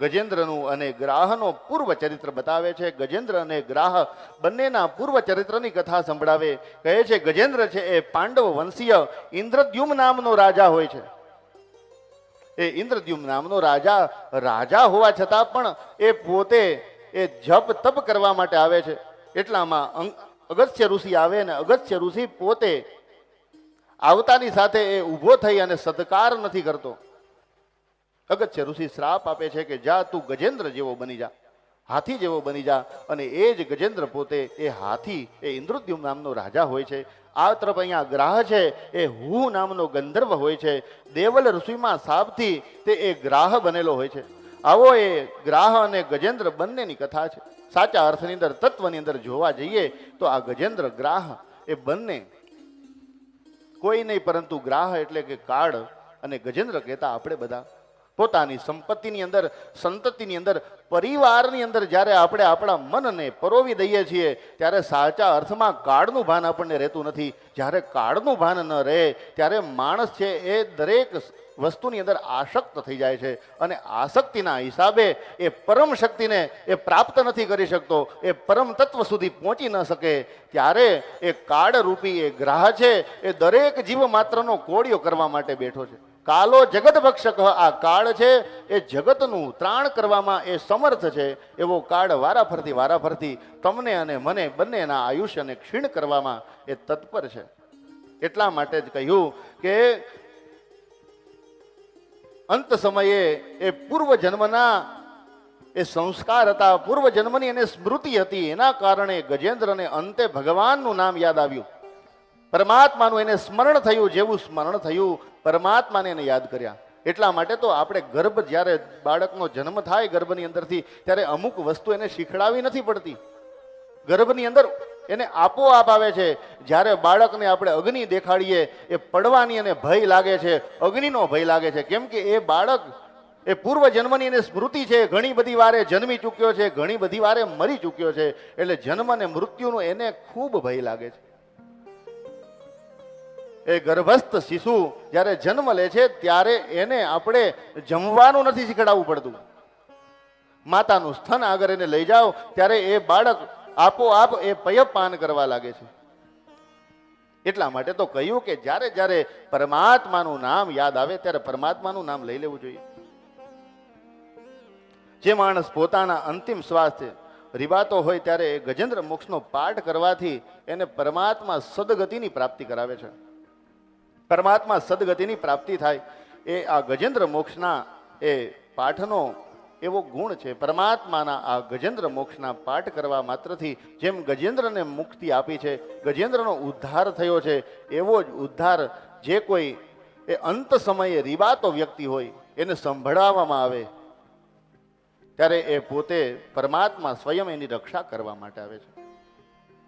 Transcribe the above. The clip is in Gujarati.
ગજેન્દ્રનું અને ગ્રાહનો પૂર્વ ચરિત્ર બતાવે છે. ગજેન્દ્ર અને ગ્રાહ બંનેના પૂર્વ ચરિત્રની કથા સંભળાવે. કહે છે, ગજેન્દ્ર છે એ પાંડવ વંશીય ઇન્દ્રદ્યુમ નામનો રાજા હોય છે. એ ઇન્દ્રદ્યુમ નામનો રાજા રાજા હોવા છતાં પણ એ પોતે એ જપ તપ કરવા માટે આવે છે. એટલામાં અંગ- અગસ્ત્ય ઋષિ આવે ને અગસ્ત્ય ઋષિ પોતે આવતાની સાથે એ ઊભો થઈ અને સત્કાર નથી કરતો. અગત્ય ઋષિ શ્રાપ આપે છે કે જા તું ગજેન્દ્ર જેવો બની જા, હાથી જેવો બની જા, અને એ જ ગજેન્દ્ર પોતે એ હાથી, એ ઇન્દ્રુદ્યુમ નામનો રાજા હોય છે. આ તરફ અહીંયા ગ્રાહ છે, એ હુ નામનો ગંધર્વ હોય છે. દેવલ ઋષિમાં સાપથી તે એ ગ્રાહ બનેલો હોય છે. આવો એ ગ્રાહ અને ગજેન્દ્ર બંનેની કથા છે. સાચા અર્થની અંદર, તત્વની અંદર જોવા જઈએ તો આ ગજેન્દ્ર ગ્રાહ એ બંને કોઈ નહીં પરંતુ ગ્રાહ એટલે કે કાળ અને ગજેન્દ્ર કહેતા આપણે બધા. પોતાની સંપત્તિની અંદર, સંતતિની અંદર, પરિવારની અંદર જ્યારે આપણે આપણા મનને પરોવી દઈએ છીએ, ત્યારે સાચા અર્થમાં કાળનું ભાન આપણને રહેતું નથી. જ્યારે કાળનું ભાન ન રહે, ત્યારે માણસ છે એ દરેક વસ્તુની અંદર આસક્ત થઈ જાય છે. અને આસક્તિના હિસાબે એ પરમ શક્તિને એ પ્રાપ્ત નથી કરી શકતો, એ પરમ તત્વ સુધી પહોંચી ન શકે. ત્યારે એ કાળરૂપી એ ગ્રાહ છે, એ દરેક જીવ માત્રનો કોળિયો કરવા માટે બેઠો છે. કાલો જગત ભક્ષક, આ કાળ છે, એ જગતનું ત્રાણ કરવામાં એ સમર્થ છે, એવો કાળ વારાફરતી વારાફરતી તમને અને મને બંનેના આયુષ્યને ક્ષીણ કરવામાં એ તત્પર છે. એટલા માટે જ કહ્યું કે અંત સમયે એ પૂર્વ જન્મના એ સંસ્કાર હતા પૂર્વ જન્મની એને સ્મૃતિ હતી, એના કારણે ગજેન્દ્રને અંતે ભગવાનનું નામ યાદ આવ્યું. પરમાત્માનું એને સ્મરણ થયું, જેવું સ્મરણ થયું પરમાત્માને એને યાદ કર્યા. એટલા માટે તો આપણે ગર્ભ જ્યારે બાળકનો જન્મ થાય ગર્ભની અંદરથી, ત્યારે અમુક વસ્તુ એને શીખડાવી નથી પડતી. ગર્ભની અંદર એને આપોઆપ આવે છે. જ્યારે બાળકને આપણે અગ્નિ દેખાડીએ, એ પડવાની એને ભય લાગે છે. અગ્નિનો ભય લાગે છે. કેમ કે એ બાળક, એ પૂર્વ જન્મની એને સ્મૃતિ છે. ઘણી બધી વારે જન્મી ચૂક્યો છે. ઘણી બધી વારે મરી ચૂક્યો છે. એટલે જન્મ અને મૃત્યુનો એને ખૂબ ભય લાગે છે. એ ગર્ભસ્થ શિશુ જ્યારે જન્મ લે છે, ત્યારે એને આપણે જમવાનું નથી શીખડાવવું પડતું. માતાનું સ્થન આગળ એને લઈ જાઓ, ત્યારે એ બાળક આપોઆપ એ પયપાન કરવા લાગે છે. એટલા માટે તો કહ્યું કે જ્યારે જ્યારે પરમાત્માનું નામ યાદ આવે, ત્યારે પરમાત્માનું નામ લઈ લેવું જોઈએ. જે માણસ પોતાના અંતિમ સ્વાસ્થ્ય રીવાતો હોય, ત્યારે ગજેન્દ્ર મોક્ષનો પાઠ કરવાથી એને પરમાત્મા સદગતિની પ્રાપ્તિ કરાવે છે. પરમાત્મા સદગતિની પ્રાપ્તિ થાય. એ આ ગજેન્દ્ર મોક્ષના એ પાઠનો એવો ગુણ છે. પરમાત્માના આ ગજેન્દ્ર મોક્ષના પાઠ કરવા માત્રથી જેમ ગજેન્દ્રને મુક્તિ આપી છે, ગજેન્દ્રનો ઉદ્ધાર થયો છે, એવો જ ઉદ્ધાર જે કોઈ એ અંત સમયે રીબાતો વ્યક્તિ હોય એને સંભળાવવામાં આવે. ત્યારે એ પોતે પરમાત્મા સ્વયં એની રક્ષા કરવા માટે આવે છે.